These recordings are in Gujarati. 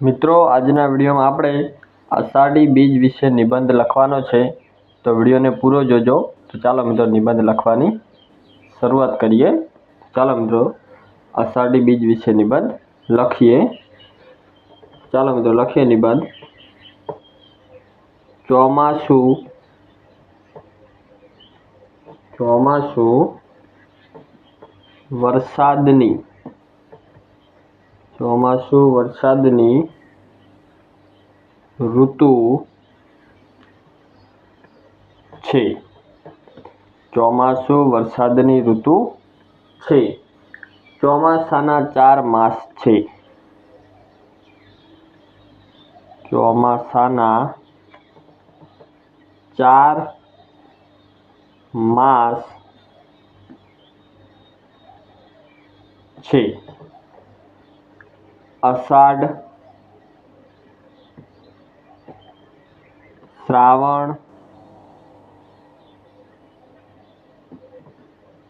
મિત્રો, આજના વિડીયોમાં આપણે અષાઢી બીજ વિશે નિબંધ લખવાનો છે. તો વિડીયોને પૂરો જોજો. તો ચાલો મિત્રો, નિબંધ લખવાની શરૂઆત કરીએ. ચાલો મિત્રો અષાઢી બીજ વિશે નિબંધ લખીએ. ચાલો મિત્રો, લખીએ નિબંધ. ચોમાસું ચોમાસું વરસાદની ચોમાસું વરસાદની ઋતુ છે ચોમાસું વરસાદની ઋતુ છે। ચોમાસાના ચાર માસ છે। ચોમાસાના ચાર માસ છે। અષાઢ શ્રાવણ,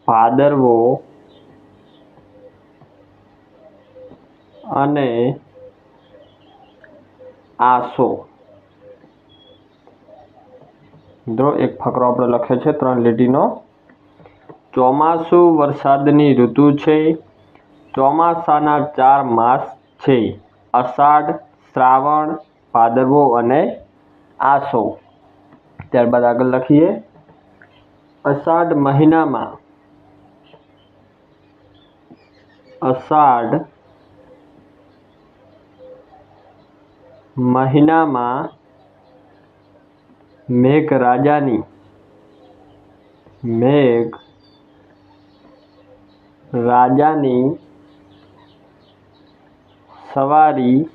ભાદરવો અને આસો. મિત્રો, એક ફકરો આપણે લખ્યો છે, ત્રણ લીટીનો. ચોમાસું વરસાદની ઋતુ છે. ચોમાસાના ચાર માસ છે. અષાઢ, શ્રાવણ, ભાદરવો અને આસો ત્યારબાદ આગળ લખીએ અષાઢ મહિનામાં અષાઢ મહિનામાં મેઘરાજાની મેઘ રાજાની સવારી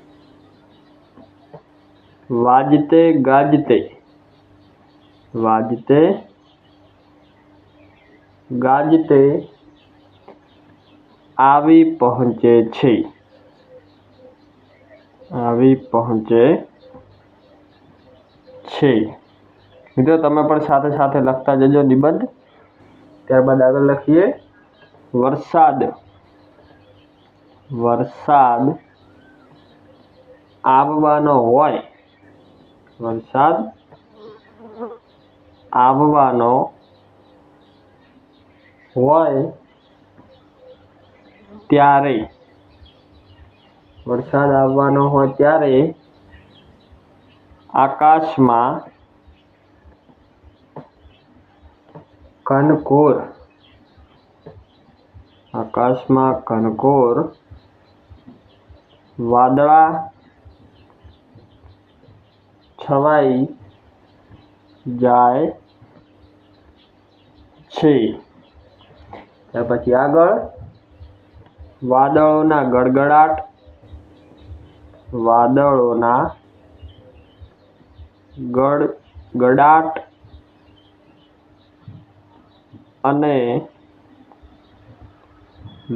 વાજતે ગાજતે વાજતે ગાજતે આવી પહોંચે છે આવી પહોંચે છે મિત્રો તમે પણ સાથે સાથે લખતા જજો નિબંધ. ત્યારબાદ આગળ લખીએ. વરસાદ. વરસાદ આવવાનો હોય વરસાદ આવવાનો હોય ત્યારે વરસાદ આવવાનો હોય ત્યારે આકાશમાં કનકોર આકાશમાં કનકોર વાદળા છવાઈ જાય છે. ત્યાર પછી આગળ વાદળોના ગડગડાટ, વાદળોના ગડ ગડાટ અને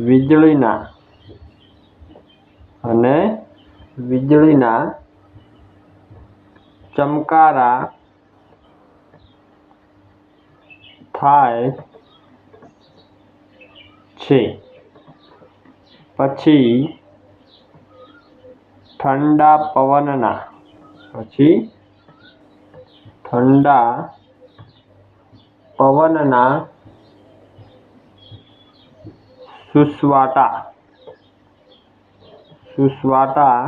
વીજળીના અને વીજળીના ચમકારા થાય છે. પછી ઠંડા પવનના પછી ઠંડા પવનના સુસવાટા સુસવાટા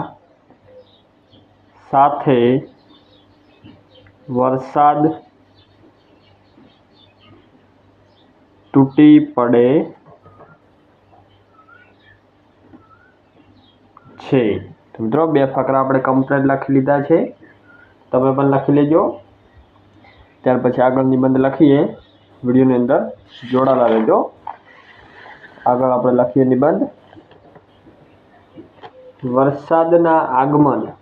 સાથે વરસાદ તૂટી પડે છે. મિત્રો, બે ફકરા આપણે કમ્પ્લેટ લખી લીધા છે. તમે પણ લખી લેજો. ત્યાર પછી આગળ નિબંધ લખીએ. વિડીયોની અંદર જોડાયેલા રહેજો. આગળ આપણે લખીએ નિબંધ. વરસાદના આગમન.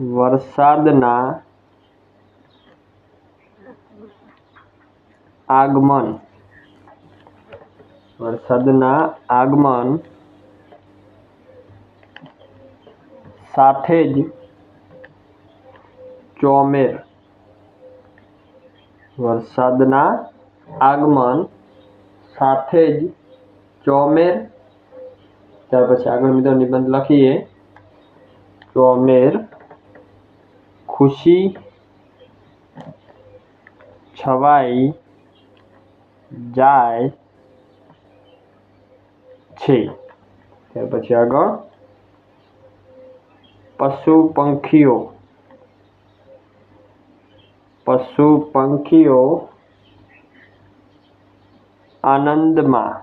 વરસાદના આગમન. વરસાદના આગમન સાથે જ ચોમેર. વરસાદના આગમન સાથે જ ચોમેર. ત્યાર પછી આગળ મિત્રો નિબંધ લખીએ. ચોમેર ખુશી છવાઈ જાય છે ત્યાર પછી આગળ પશુ પંખીઓ પશુ પંખીઓ આનંદમાં,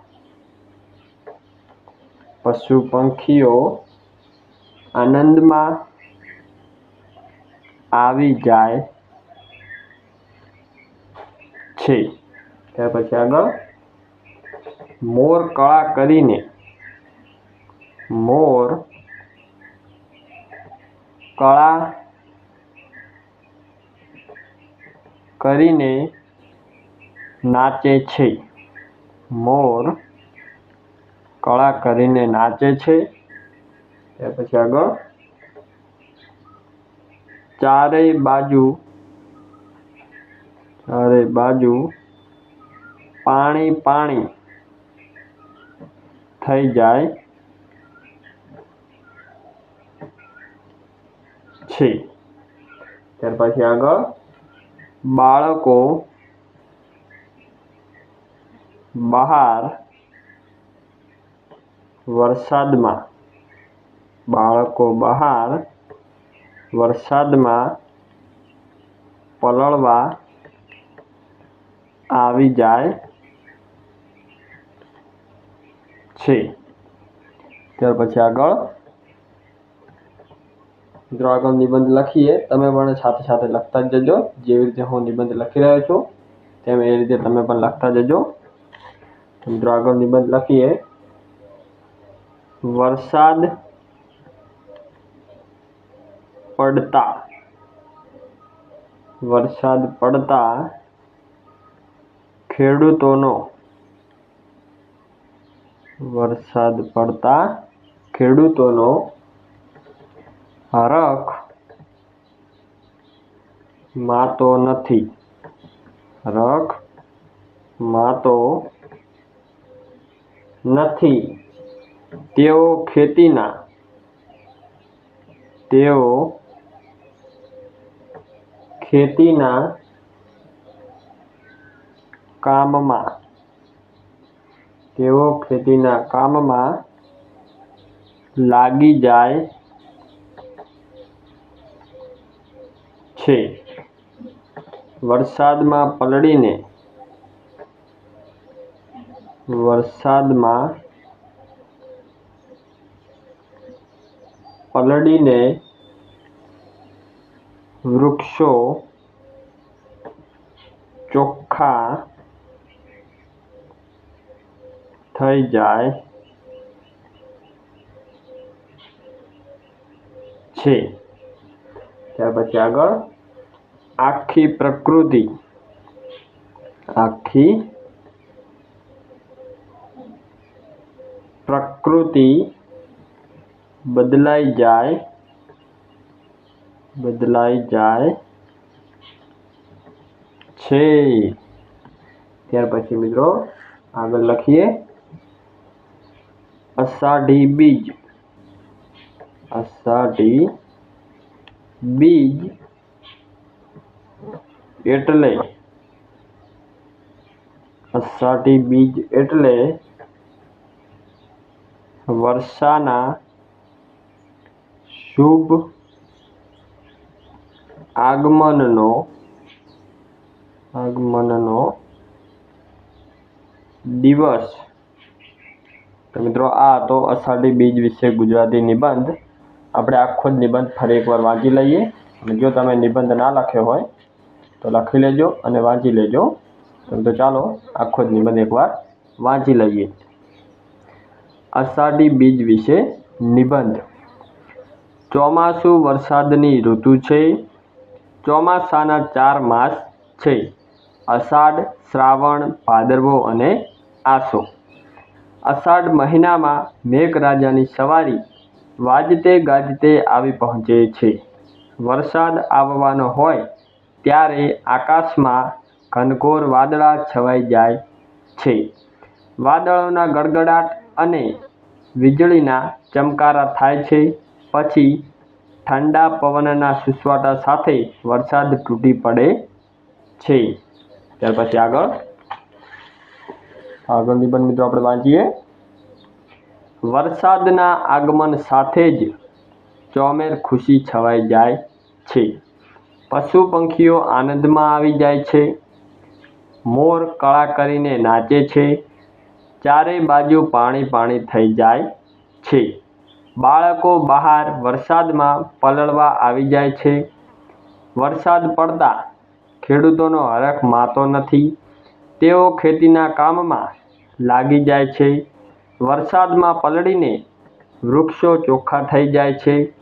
પશુ પંખીઓ આનંદમાં આવી જાય છે. ત્યાર પછી આગળ મોર કળા કરીને મોર કળા કરીને નાચે છે. મોર કળા કરીને નાચે છે. ત્યાર પછી આગળ ચારેય બાજુ ચારેય બાજુ પાણી પાણી થઈ જાય છે. ત્યાર પછી આગળ બાળકો બહાર વરસાદમાં, બાળકો બહાર વરસાદમાં પલળવા આવી જાય છે. ત્યાર પછી આગળ મિત્રો આગળ નિબંધ લખીએ. તમે પણ સાથે સાથે લખતા જ જજો. જેવી રીતે હું નિબંધ લખી રહ્યો છું, તેમ એ રીતે તમે પણ લખતા જજો. મિત્રો આગળ નિબંધ લખીએ. વરસાદ પડતા વરસાદ પડતા ખેડૂતોનો વરસાદ પડતા ખેડૂતોનો હરખ માતો નથી હરખ માતો નથી તેઓ ખેતીના તેઓ ખેતીના કામમાં તેઓ ખેતીના કામમાં લાગી જાય છે. વરસાદમાં પલળીને વરસાદમાં પલળીને વૃક્ષો ચોખ્ખા થઈ જાય છે. ત્યાર પછી આગળ આખી પ્રકૃતિ. આખી પ્રકૃતિ બદલાઈ જાય બદલાઈ જાય છે ત્યાર પછી મિત્રો આગળ લખીએ અષાઢી બીજ અષાઢી બીજ એટલે અષાઢી બીજ એટલે વર્ષાના શુભ આગમનનો આગમનનો દિવસ. તો મિત્રો, આ હતો અષાઢી બીજ વિશે ગુજરાતી નિબંધ. આપણે આખો જ નિબંધ ફરી એકવાર વાંચી લઈએ. અને જો તમે નિબંધ ના લખ્યો હોય, તો લખી લેજો અને વાંચી લેજો. તો ચાલો આખો જ નિબંધ એકવાર વાંચી લઈએ. અષાઢી બીજ વિશે નિબંધ. ચોમાસું વરસાદની ઋતુ છે. ચોમાસાના ચાર માસ છે. અષાઢ, શ્રાવણ, ભાદરવો અને આસો. અષાઢ મહિનામાં મેઘરાજાની સવારી વાજતે ગાજતે આવી પહોંચે છે. વરસાદ આવવાનો હોય ત્યારે આકાશમાં ઘનઘોર વાદળા છવાઈ જાય છે. વાદળોના ગડગડાટ અને વીજળીના ચમકારા થાય છે. પછી ઠંડા પવનના સુસવાટા સાથે વરસાદ તૂટી પડે છે. ત્યાર પછી આગળ. આગળ નિબંધ મિત્રો આપણે વાંચીએ. વરસાદના આગમન સાથે જ ચોમેર ખુશી છવાઈ જાય છે. પશુ પંખીઓ આનંદમાં આવી જાય છે. મોર કળા કરીને નાચે છે. ચારે બાજુ પાણી પાણી થઈ જાય છે. બાળકો બહાર વરસાદમાં પલળવા આવી જાય છે. વરસાદ પડતા ખેડૂતોનો હરખ માતો નથી. તેઓ ખેતીના કામમાં લાગી જાય છે. વરસાદમાં પલળીને વૃક્ષો ચોખ્ખા થઈ જાય છે.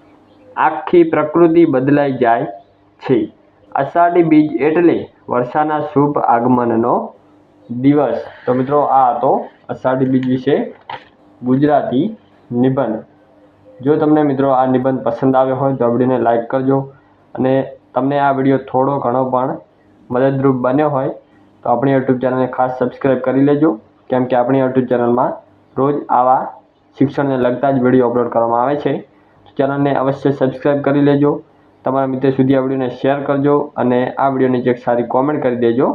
આખી પ્રકૃતિ બદલાઈ જાય છે. અષાઢી બીજ એટલે વર્ષાના શુભ આગમનનો દિવસ. તો મિત્રો, આ હતો અષાઢી બીજ વિશે ગુજરાતી નિબંધ. જો તમને મિત્રો આ નિબંધ પસંદ આવ્યો હોય તો આવડીને લાઈક કરજો અને તમને આ વીડિયો થોડો ઘણો પણ મદદરૂપ બન્યો હોય તો આપણી યુટ્યુબ ચેનલને ખાસ સબસ્ક્રાઈબ કરી લેજો. કેમ કે આપણી યુટ્યુબ ચેનલમાં રોજ આવા શિક્ષણને લગતા જ વીડિયો અપલોડ કરવામાં આવે છે. ચેનલને અવશ્ય સબસ્ક્રાઈબ કરી લેજો. તમારા મિત્રો સુધી આ વિડીયોને શેર કરજો અને આ વિડીયોની જે સારી કોમેન્ટ કરી દેજો.